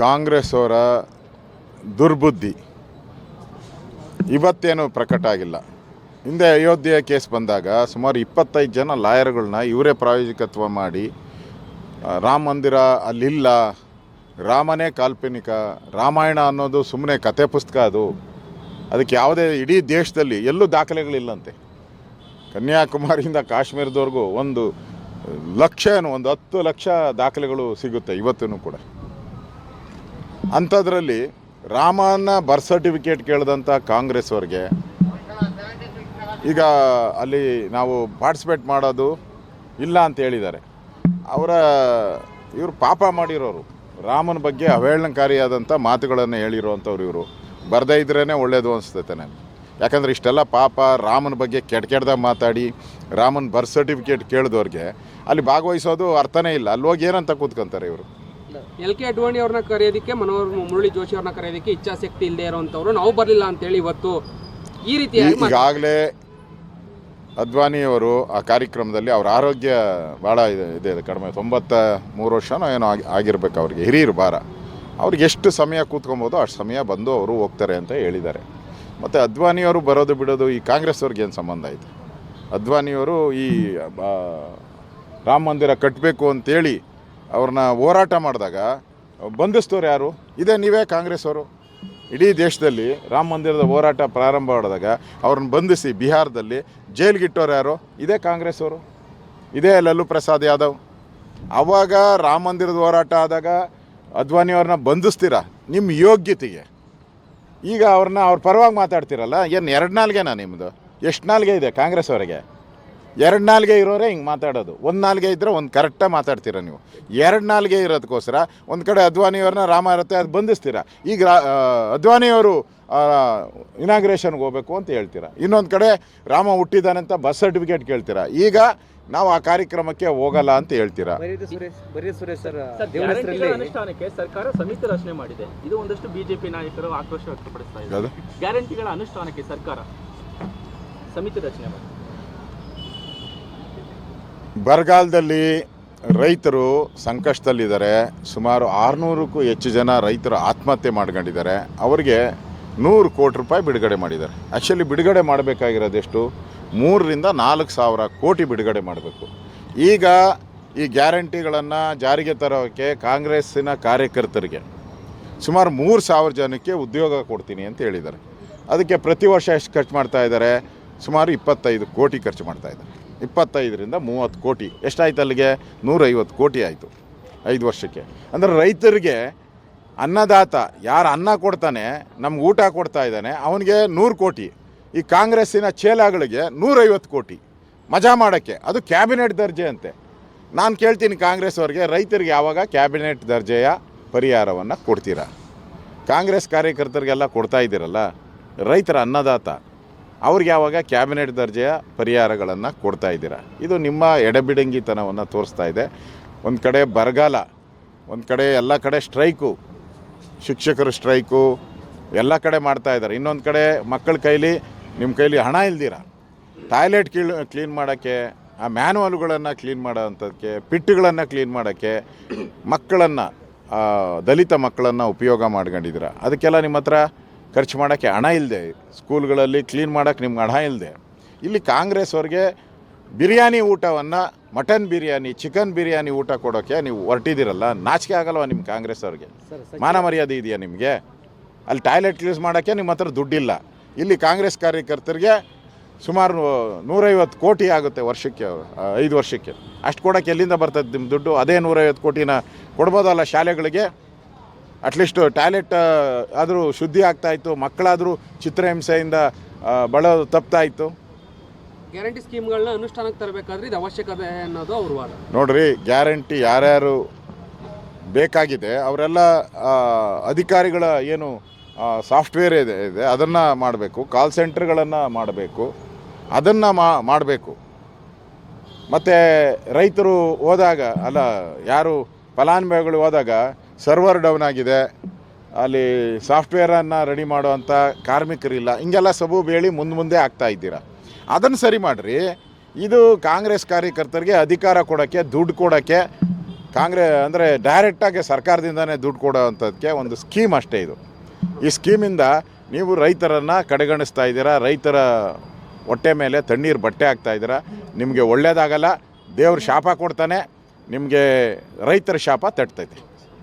ಕಾಂಗ್ರೆಸ್ ಅವರ ದುರ್ಬುದ್ಧಿ ಇವತ್ತೇನು ಪ್ರಕಟ ಆಗಿಲ್ಲ. ಹಿಂದೆ ಅಯೋಧ್ಯೆ ಕೇಸ್ ಬಂದಾಗ ಸುಮಾರು ಇಪ್ಪತ್ತೈದು ಜನ ಲಾಯರ್ಗಳನ್ನ ಇವರೇ ಪ್ರಾಯೋಜಕತ್ವ ಮಾಡಿ ರಾಮ ಮಂದಿರ ಅಲ್ಲಿಲ್ಲ, ರಾಮನೇ ಕಾಲ್ಪನಿಕ, ರಾಮಾಯಣ ಅನ್ನೋದು ಸುಮ್ಮನೆ ಕತೆ ಪುಸ್ತಕ ಅದು. ಅದಕ್ಕೆ ಯಾವುದೇ ಇಡೀ ದೇಶದಲ್ಲಿ ಎಲ್ಲೂ ದಾಖಲೆಗಳಿಲ್ಲಂತೆ. ಕನ್ಯಾಕುಮಾರಿಯಿಂದ ಕಾಶ್ಮೀರದವರೆಗೂ ಒಂದು ಲಕ್ಷ ಏನು, ಒಂದು ಹತ್ತು ಲಕ್ಷ ದಾಖಲೆಗಳು ಸಿಗುತ್ತೆ ಇವತ್ತೂ ಕೂಡ. ಅಂಥದ್ರಲ್ಲಿ ರಾಮನ ಬರ್ತ್ ಸರ್ಟಿಫಿಕೇಟ್ ಕೇಳಿದಂಥ ಕಾಂಗ್ರೆಸ್ ಅವ್ರಿಗೆ ಈಗ ಅಲ್ಲಿ ನಾವು ಪಾರ್ಟಿಸಿಪೇಟ್ ಮಾಡೋದು ಇಲ್ಲ ಅಂತ ಹೇಳಿದ್ದಾರೆ. ಅವರ ಇವರು ಪಾಪ ಮಾಡಿರೋರು. ರಾಮನ ಬಗ್ಗೆ ಅವಹೇಳನಕಾರಿಯಾದಂಥ ಮಾತುಗಳನ್ನು ಹೇಳಿರುವಂಥವ್ರು ಇವರು. ಬರದೇ ಇದ್ರೇ ಒಳ್ಳೆಯದು ಅನಿಸ್ತೈತೆ ನನಗೆ ಯಾಕಂದರೆ ಇಷ್ಟೆಲ್ಲ ಪಾಪ ರಾಮನ ಬಗ್ಗೆ ಕೆಟ್ಟ ಕೆಟ್ಟದಾಗ ಮಾತಾಡಿ ರಾಮನ ಬರ್ತ್ ಸರ್ಟಿಫಿಕೇಟ್ ಕೇಳಿದವ್ರಿಗೆ ಅಲ್ಲಿ ಭಾಗವಹಿಸೋದು ಅರ್ಥನೇ ಇಲ್ಲ. ಅಲ್ಲಿ ಹೋಗಿ ಏನಂತ ಕೂತ್ಕೊಂತಾರೆ ಇವರು? ಎಲ್ ಕೆ ಅಡ್ವಾಣಿ ಅವ್ರನ್ನ ಕರೆಯೋದಕ್ಕೆ ಮನೋಹರ್ ಮುರಳಿ ಜೋಶಿ ಅವ್ರನ್ನ ಕರೆಯೋದಕ್ಕೆ ಇಚ್ಛಾಶಕ್ತಿ ಇಲ್ಲದೆ ಇರೋವಂಥವ್ರು ನಾವು ಬರಲಿಲ್ಲ ಅಂತೇಳಿ ಇವತ್ತು ಈ ರೀತಿ. ಈಗಾಗಲೇ ಅದ್ವಾನಿಯವರು ಆ ಕಾರ್ಯಕ್ರಮದಲ್ಲಿ ಅವ್ರ ಆರೋಗ್ಯ ಭಾಳ ಇದೆ ಇದೆ ಕಡಿಮೆ. ತೊಂಬತ್ತ ಮೂರು ವರ್ಷನೋ ಏನೋ ಆಗಿ ಆಗಿರ್ಬೇಕು ಅವ್ರಿಗೆ ಹಿರಿಯರು ಭಾರ. ಅವ್ರಿಗೆ ಎಷ್ಟು ಸಮಯ ಕೂತ್ಕೊಬೋದು ಅಷ್ಟು ಸಮಯ ಬಂದು ಅವರು ಹೋಗ್ತಾರೆ ಅಂತ ಹೇಳಿದ್ದಾರೆ. ಮತ್ತು ಅದ್ವಾನಿಯವರು ಬರೋದು ಬಿಡೋದು ಈ ಕಾಂಗ್ರೆಸ್ ಅವ್ರಿಗೆ ಏನು ಸಂಬಂಧ ಐತೆ ಅದ್ವಾನಿಯವರು ಈ ರಾಮ ಮಂದಿರ ಕಟ್ಟಬೇಕು ಅಂತೇಳಿ ಅವ್ರನ್ನ ಹೋರಾಟ ಮಾಡಿದಾಗ ಬಂಧಿಸ್ತವ್ರು ಯಾರು? ಇದೇ, ನೀವೇ ಕಾಂಗ್ರೆಸ್ ಅವರು. ಇಡೀ ದೇಶದಲ್ಲಿ ರಾಮ ಮಂದಿರದ ಹೋರಾಟ ಪ್ರಾರಂಭ ಮಾಡಿದಾಗ ಅವ್ರನ್ನ ಬಂಧಿಸಿ ಬಿಹಾರದಲ್ಲಿ ಜೈಲಿಗಿಟ್ಟವ್ರು ಯಾರು? ಇದೇ ಕಾಂಗ್ರೆಸ್ ಅವರು. ಇದೇ ಲಲ್ಲು ಪ್ರಸಾದ್ ಯಾದವ್. ಆವಾಗ ರಾಮ ಮಂದಿರದ ಹೋರಾಟ ಆದಾಗ ಅದ್ವಾನಿ ಅವ್ರನ್ನ ಬಂಧಿಸ್ತೀರಾ? ನಿಮ್ಮ ಯೋಗ್ಯತೆಗೆ. ಈಗ ಅವ್ರನ್ನ ಅವ್ರ ಪರವಾಗಿ ಮಾತಾಡ್ತಿರಲ್ಲ? ಏನು ಎರಡು ನಾಲ್ಗೆನಾ ನಿಮ್ಮದು ಎಷ್ಟು ನಾಲ್ಗೆ ಇದೆ ಕಾಂಗ್ರೆಸ್ ಅವರಿಗೆ? ಎರಡು ನಾಲ್ಗೆ ಇರೋರೇ ಹಿಂಗೆ ಮಾತಾಡೋದು. ಒಂದು ನಾಲ್ಗೆ ಇದ್ದರೆ ಒಂದು ಕರೆಕ್ಟಾಗಿ ಮಾತಾಡ್ತೀರ ನೀವು? ಎರಡು ನಾಲ್ಗೆ ಇರೋದಕ್ಕೋಸ್ಕರ ಒಂದು ಕಡೆ ಅದ್ವಾನಿಯವ್ರನ್ನ ರಾಮ ಇರುತ್ತೆ ಅದು ಬಂಧಿಸ್ತೀರ? ಈಗ ಅದ್ವಾನಿಯವರು ಇನಾಗ್ರೇಷನ್ಗೆ ಹೋಗ್ಬೇಕು ಅಂತ ಹೇಳ್ತೀರಾ? ಇನ್ನೊಂದು ಕಡೆ ರಾಮ ಹುಟ್ಟಿದ್ದಾನೆ ಅಂತ ಬಸ್ ಸರ್ಟಿಫಿಕೇಟ್ ಕೇಳ್ತೀರಾ? ಈಗ ನಾವು ಆ ಕಾರ್ಯಕ್ರಮಕ್ಕೆ ಹೋಗಲ್ಲ ಅಂತ ಹೇಳ್ತೀರಾ? ಬರೀದು ಸುರೇಶ್ ಬರೀ ಸುರೇಶ್ ಸರ್ ಸರ್, ದೇವರ ಅನುಷ್ಠಾನಕ್ಕೆ ಸರ್ಕಾರ ಸಮಿತಿ ರಚನೆ ಮಾಡಿದೆ. ಇದು ಒಂದಷ್ಟು ಬಿಜೆಪಿ ನಾಯಕರು ಆಕ್ರೋಶ ವ್ಯಕ್ತಪಡಿಸ್ತಾ? ಇದ್ದಾರೆ. ಗ್ಯಾರಂಟಿಗಳ ಅನುಷ್ಠಾನಕ್ಕೆ ಸರ್ಕಾರ ಸಮಿತಿ ರಚನೆ ಮಾಡಿದೆ. ಬರಗಾಲದಲ್ಲಿ ರೈತರು ಸಂಕಷ್ಟದಲ್ಲಿದ್ದಾರೆ. ಸುಮಾರು ಆರುನೂರಕ್ಕೂ ಹೆಚ್ಚು ಜನ ರೈತರು ಆತ್ಮಹತ್ಯೆ ಮಾಡ್ಕೊಂಡಿದ್ದಾರೆ. ಅವರಿಗೆ ನೂರು ಕೋಟಿ ರೂಪಾಯಿ ಬಿಡುಗಡೆ ಮಾಡಿದ್ದಾರೆ. ಆ್ಯಕ್ಚುಲಿ ಬಿಡುಗಡೆ ಮಾಡಬೇಕಾಗಿರೋದೆಷ್ಟು ಮೂರರಿಂದ ನಾಲ್ಕು ಸಾವಿರ ಕೋಟಿ ಬಿಡುಗಡೆ ಮಾಡಬೇಕು. ಈಗ ಈ ಗ್ಯಾರಂಟಿಗಳನ್ನು ಜಾರಿಗೆ ತರೋಕ್ಕೆ ಕಾಂಗ್ರೆಸ್ಸಿನ ಕಾರ್ಯಕರ್ತರಿಗೆ ಸುಮಾರು ಮೂರು ಸಾವಿರ ಜನಕ್ಕೆ ಉದ್ಯೋಗ ಕೊಡ್ತೀನಿ ಅಂತ ಹೇಳಿದ್ದಾರೆ. ಅದಕ್ಕೆ ಪ್ರತಿ ವರ್ಷ ಎಷ್ಟು ಖರ್ಚು ಮಾಡ್ತಾ ಇದ್ದಾರೆ? ಸುಮಾರು ಇಪ್ಪತ್ತೈದು ಕೋಟಿ ಖರ್ಚು ಮಾಡ್ತಾ ಇದ್ದಾರೆ. ಇಪ್ಪತ್ತೈದರಿಂದ ಮೂವತ್ತು ಕೋಟಿ. ಎಷ್ಟಾಯ್ತು ಅಲ್ಲಿಗೆ? ನೂರೈವತ್ತು ಕೋಟಿ ಆಯಿತು ಐದು ವರ್ಷಕ್ಕೆ. ಅಂದರೆ ರೈತರಿಗೆ ಅನ್ನದಾತ ಯಾರು ಅನ್ನ ಕೊಡ್ತಾನೆ, ನಮ್ಗೆ ಊಟ ಕೊಡ್ತಾ ಇದ್ದಾನೆ, ಅವನಿಗೆ ನೂರು ಕೋಟಿ. ಈ ಕಾಂಗ್ರೆಸ್ಸಿನ ಚೇಲಾಗಳಿಗೆ ನೂರೈವತ್ತು ಕೋಟಿ. ಮಜಾ ಮಾಡೋಕ್ಕೆ. ಅದು ಕ್ಯಾಬಿನೆಟ್ ದರ್ಜೆ ಅಂತೆ. ನಾನು ಕೇಳ್ತೀನಿ ಕಾಂಗ್ರೆಸ್ ಅವ್ರಿಗೆ, ರೈತರಿಗೆ ಯಾವಾಗ ಕ್ಯಾಬಿನೆಟ್ ದರ್ಜೆಯ ಪರಿಹಾರವನ್ನು ಕೊಡ್ತೀರಾ? ಕಾಂಗ್ರೆಸ್ ಕಾರ್ಯಕರ್ತರಿಗೆಲ್ಲ ಕೊಡ್ತಾ ಇದ್ದೀರಲ್ಲ, ರೈತರ ಅನ್ನದಾತ. ಅವ್ರಿಗೆ ಯಾವಾಗ ಕ್ಯಾಬಿನೆಟ್ ದರ್ಜೆಯ ಪರಿಹಾರಗಳನ್ನು ಕೊಡ್ತಾ ಇದ್ದೀರಾ? ಇದು ನಿಮ್ಮ ಎಡಬಿಡಂಗಿತನವನ್ನು ತೋರಿಸ್ತಾ ಇದೆ. ಒಂದು ಕಡೆ ಬರಗಾಲ, ಒಂದು ಕಡೆ ಎಲ್ಲ ಕಡೆ ಸ್ಟ್ರೈಕು, ಶಿಕ್ಷಕರು ಸ್ಟ್ರೈಕು, ಎಲ್ಲ ಕಡೆ ಮಾಡ್ತಾ ಇದ್ದಾರೆ. ಇನ್ನೊಂದು ಕಡೆ ಮಕ್ಕಳ ಕೈಲಿ ನಿಮ್ಮ ಕೈಲಿ ಹಣ ಇಲ್ದಿರ? ಟಾಯ್ಲೆಟ್ ಕ್ಲೀನ್ ಕ್ಲೀನ್ ಮಾಡೋಕ್ಕೆ, ಆ ಮ್ಯಾನುವಲ್ಗಳನ್ನು ಕ್ಲೀನ್ ಮಾಡೋವಂಥದಕ್ಕೆ ಪಿಟ್ಟುಗಳನ್ನು ಕ್ಲೀನ್ ಮಾಡೋಕ್ಕೆ, ಮಕ್ಕಳನ್ನು ದಲಿತ ಮಕ್ಕಳನ್ನು ಉಪಯೋಗ ಮಾಡ್ಕೊಂಡಿದ್ದೀರ? ಅದಕ್ಕೆಲ್ಲ ನಿಮ್ಮ ಹತ್ರ ಖರ್ಚು ಮಾಡೋಕ್ಕೆ ಹಣ ಇಲ್ಲದೆ ಸ್ಕೂಲ್ಗಳಲ್ಲಿ ಕ್ಲೀನ್ ಮಾಡೋಕ್ಕೆ ನಿಮ್ಗೆ ಹಣ ಇಲ್ಲದೆ. ಇಲ್ಲಿ ಕಾಂಗ್ರೆಸ್ ಅವ್ರಿಗೆ ಬಿರಿಯಾನಿ ಊಟವನ್ನು ಮಟನ್ ಬಿರಿಯಾನಿ ಚಿಕನ್ ಬಿರಿಯಾನಿ ಊಟ ಕೊಡೋಕ್ಕೆ ನೀವು ಹೊರಟಿದ್ದೀರಲ್ಲ ನಾಚಿಕೆ ಆಗಲ್ವ ನಿಮ್ಮ ಕಾಂಗ್ರೆಸ್ ಅವ್ರಿಗೆ? ಮಾನ ಮರ್ಯಾದೆ ಇದೆಯಾ ನಿಮಗೆ? ಅಲ್ಲಿ ಟಾಯ್ಲೆಟ್ ಯೂಸ್ ಮಾಡೋಕ್ಕೆ ನಿಮ್ಮ ಹತ್ರ ದುಡ್ಡಿಲ್ಲ. ಇಲ್ಲಿ ಕಾಂಗ್ರೆಸ್ ಕಾರ್ಯಕರ್ತರಿಗೆ ಸುಮಾರು ನೂರೈವತ್ತು ಕೋಟಿ ಆಗುತ್ತೆ ವರ್ಷಕ್ಕೆ ಐದು ವರ್ಷಕ್ಕೆ. ಅಷ್ಟು ಕೊಡೋಕ್ಕೆ ಎಲ್ಲಿಂದ ಬರ್ತದೆ ನಿಮ್ಮ ದುಡ್ಡು? ಅದೇ ನೂರೈವತ್ತು ಕೋಟಿನ ಕೊಡ್ಬೋದಲ್ಲ ಶಾಲೆಗಳಿಗೆ? ಅಟ್ಲೀಸ್ಟ್ ಟಾಯ್ಲೆಟ್ ಆದರೂ ಶುದ್ಧಿ ಆಗ್ತಾಯಿತ್ತು ಮಕ್ಕಳಾದರೂ ಚಿತ್ರಹಿಂಸೆಯಿಂದ ಬಳ ತಪ್ತಾ ಇತ್ತು. ಗ್ಯಾರಂಟಿ ಸ್ಕೀಮ್ಗಳನ್ನ ಅನುಷ್ಠಾನಕ್ಕೆ ತರಬೇಕಾದ್ರೆ ಇದು ಅವಶ್ಯಕತೆ ಅನ್ನೋದು ಅವ್ರ ವಾದ. ನೋಡ್ರಿ ಗ್ಯಾರಂಟಿ ಯಾರ್ಯಾರು ಬೇಕಾಗಿದೆ ಅವರೆಲ್ಲ ಅಧಿಕಾರಿಗಳ ಏನು ಸಾಫ್ಟ್ವೇರ್ ಇದೆ ಇದೆ ಅದನ್ನು ಮಾಡಬೇಕು ಕಾಲ್ ಸೆಂಟರ್ಗಳನ್ನು ಮಾಡಬೇಕು ಅದನ್ನು ಮಾಡಬೇಕು. ಮತ್ತು ರೈತರು ಹೋದಾಗ ಅಲ್ಲ ಯಾರು ಫಲಾನುಭವಿಗಳು ಹೋದಾಗ ಸರ್ವರ್ ಡೌನ್ ಆಗಿದೆ. ಅಲ್ಲಿ ಸಾಫ್ಟ್ವೇರನ್ನು ರೆಡಿ ಮಾಡುವಂಥ ಕಾರ್ಮಿಕರಿಲ್ಲ. ಹಿಂಗೆಲ್ಲ ಸಬೂಬು ಬೇಳಿ ಮುಂದೆ ಮುಂದೆ ಆಗ್ತಾ ಇದ್ದೀರಾ? ಅದನ್ನು ಸರಿ ಮಾಡಿರಿ. ಇದು ಕಾಂಗ್ರೆಸ್ ಕಾರ್ಯಕರ್ತರಿಗೆ ಅಧಿಕಾರ ಕೊಡೋಕ್ಕೆ, ದುಡ್ಡು ಕೊಡೋಕ್ಕೆ, ಕಾಂಗ್ರೆ, ಅಂದರೆ ಡೈರೆಕ್ಟಾಗಿ ಸರ್ಕಾರದಿಂದನೇ ದುಡ್ಡು ಕೊಡೋ ಅಂಥದ್ದಕ್ಕೆ ಒಂದು ಸ್ಕೀಮ್ ಅಷ್ಟೇ ಇದು. ಈ ಸ್ಕೀಮಿಂದ ನೀವು ರೈತರನ್ನು ಕಡೆಗಣಿಸ್ತಾ ಇದ್ದೀರಾ? ರೈತರ ಹೊಟ್ಟೆ ಮೇಲೆ ತಣ್ಣೀರು ಬಟ್ಟೆ ಹಾಕ್ತಾ ಇದ್ದೀರಾ? ನಿಮಗೆ ಒಳ್ಳೆಯದಾಗಲ್ಲ ದೇವ್ರ ಶಾಪ ಕೊಡ್ತಾನೆ, ನಿಮಗೆ ರೈತರ ಶಾಪ ತಟ್ತೈತೆ